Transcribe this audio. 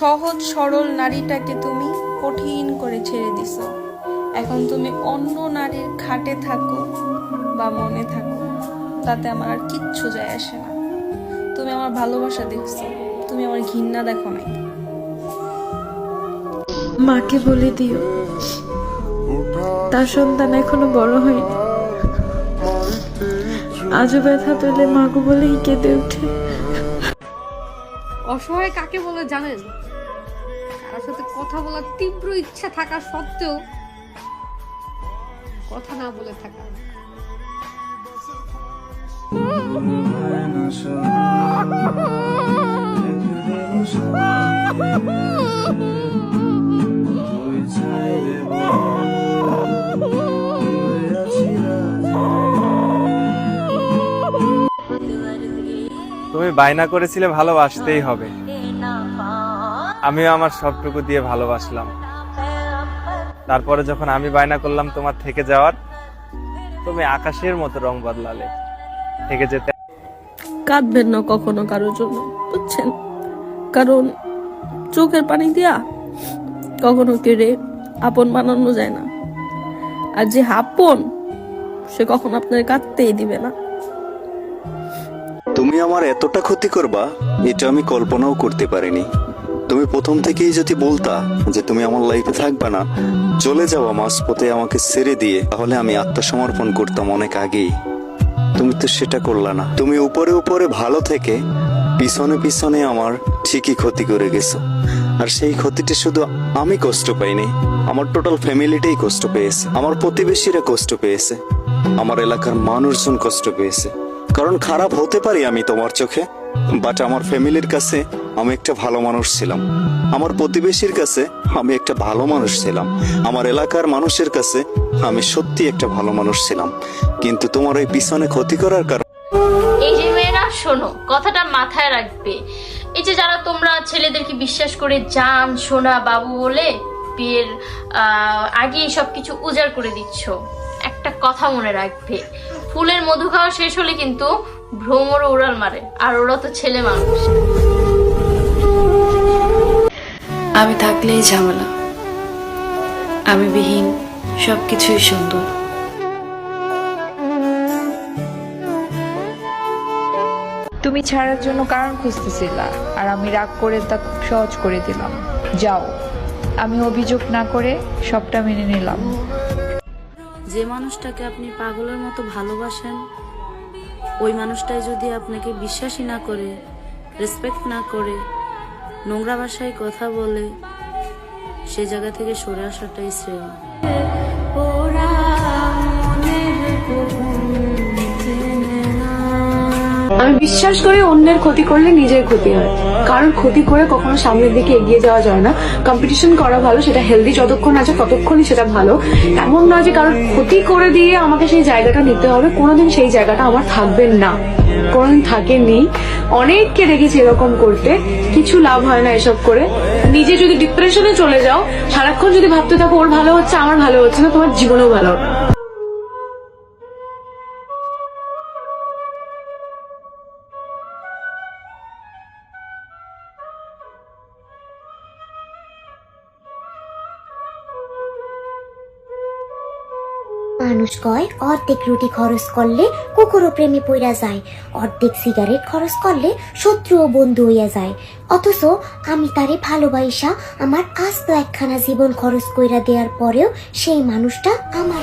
সহজ সরল নারীটাকে তুমি কঠিন করে ছেড়ে দিছো। এখন তুমি অন্য নারীর খাটে থাকো বা মনে থাকো তাতে আমার আর কিচ্ছু যায় আসে না। তুমি আমার ভালোবাসা দেখছ তুমি আমার ঘৃণা দেখো নাই। মাকে বলে দিও তার সন্তান এখনও বড় হয়নি। আজও ব্যথা পেলে মাগো বলেই কেঁদে ওঠে। অসহায় কাকে বলে জানেন? কথা বলার তীব্র ইচ্ছা থাকা সত্ত্বেও কথা না বলে থাকা। তুমি বায়না করেছিলে ভালোবাসতেই হবে। আমিও আমার সবটুকু দিয়ে ভালোবাসলাম। তারপরে যখন আমি বায়না করলাম তোমার থেকে যাওয়ার তুমি আকাশের মতো রং বদলালে। থেকে যেতে কাঁদবেন না কখনো কারোর জন্য বুঝছেন? কারণ চোখের পানি দিয়া কখনো কেড়ে আপন বানানো যায় না। আর যে আপন সে কখনো আপনার কাঁদতেই দিবে না। তুমি আমার এতটা ক্ষতি করবা এটা আমি কল্পনাও করতে পারিনি। তুমি প্রথম থেকেই যদি বলতা যে তুমি আমার লাইফে থাকবে না, চলে যাওয়া মাঝপথে আমাকে ছেড়ে দিয়ে, তাহলে আমি আত্মসমর্পণ করতাম অনেক আগেই। তুমি তো সেটা করলা না। তুমি উপরে উপরে ভালো থেকে পিছনে পিছনে আমার ঠিকই ক্ষতি করে গেছো। আর সেই ক্ষতিটা শুধু আমি কষ্ট পাইনি, আমার টোটাল ফ্যামিলিটাই কষ্ট পেয়েছে, আমার প্রতিবেশীরা কষ্ট পেয়েছে, আমার এলাকার মানুষজন কষ্ট পেয়েছে। কারণ খারাপ হতে পারি আমি তোমার চোখে বাট আমার ফ্যামিলির কাছে আমি একটা ভালো মানুষ ছিলাম। আমার প্রতিবেশীর কাছে আমি একটা ভালো মানুষ ছিলাম। আমার এলাকার মানুষের কাছে আমি সত্যি একটা ভালো মানুষ ছিলাম। কিন্তু তোমার ওই পিছনে ক্ষতি করার কারণে এই যে মেয়েরা শোনো কথাটা মাথায় রাখবে। এই যে যারা তোমরা ছেলেদেরকে বিশ্বাস করে জান সোনা বাবু বলে বিয়ের আহ, আগেই সবকিছু উজাড় করে দিচ্ছ একটা কথা মনে রাখবে। ফুলের মধু খাওয়া শেষ হলে কিন্তু ভ্রমর উড়াল মারে আর ওরা তো ছেলে মানুষ। আমি থাকলেই ঝামেলা। আমি বিহীন সবকিছুই সুন্দর। তুমি ছাড়ার জন্য কারণ খুঁজতেছিলা আর আমি রাগ করে তা খুব সহজ করে দিলাম। যাও আমি অভিযোগ না করে সবটা মেনে নিলাম। যে মানুষটাকে আপনি পাগলের মতো ভালোবাসেন ওই মানুষটাই যদি আপনাকে বিশ্বাসই না করে রেসপেক্ট না করে নোংরা ভাষায় কথা বলে সে জায়গা থেকে সরে আসাটাই শ্রেয়। বিশ্বাস করে অন্যের ক্ষতি করলে নিজের ক্ষতি হয়। কারণ ক্ষতি করে কখনো সামনের দিকে এগিয়ে যাওয়া যায় না। কম্পিটিশন করা ভালো, সেটা হেলদি যতক্ষণ আছে ততক্ষণই সেটা ভালো। এমন নয় যে কারণ ক্ষতি করে দিয়ে আমাকে সেই জায়গাটা নিতে হবে। কোনোদিন সেই জায়গাটা আমার থাকবে না। কোনোদিন থাকেনি। অনেককে দেখেছি এরকম করতে। কিছু লাভ হয় না এসব করে। নিজে যদি ডিপ্রেশনে চলে যাও, সারাক্ষণ যদি ভাবতে থাকো, ওর ভালো হচ্ছে, আমার ভালো হচ্ছে না, তোমার জীবনেও ভালো মানুষ কয়, অর্ধেক রুটি খরচ করলে কুকুরও প্রেমে পইরা যায় অর্ধেক সিগারেট খরচ করলে শত্রু ও বন্ধু হইয়া যায় অথচ আমি তারে ভালোবাসা আমার আস্ত একখানা জীবন খরচ কইরা দেওয়ার পরেও সেই মানুষটা আমার।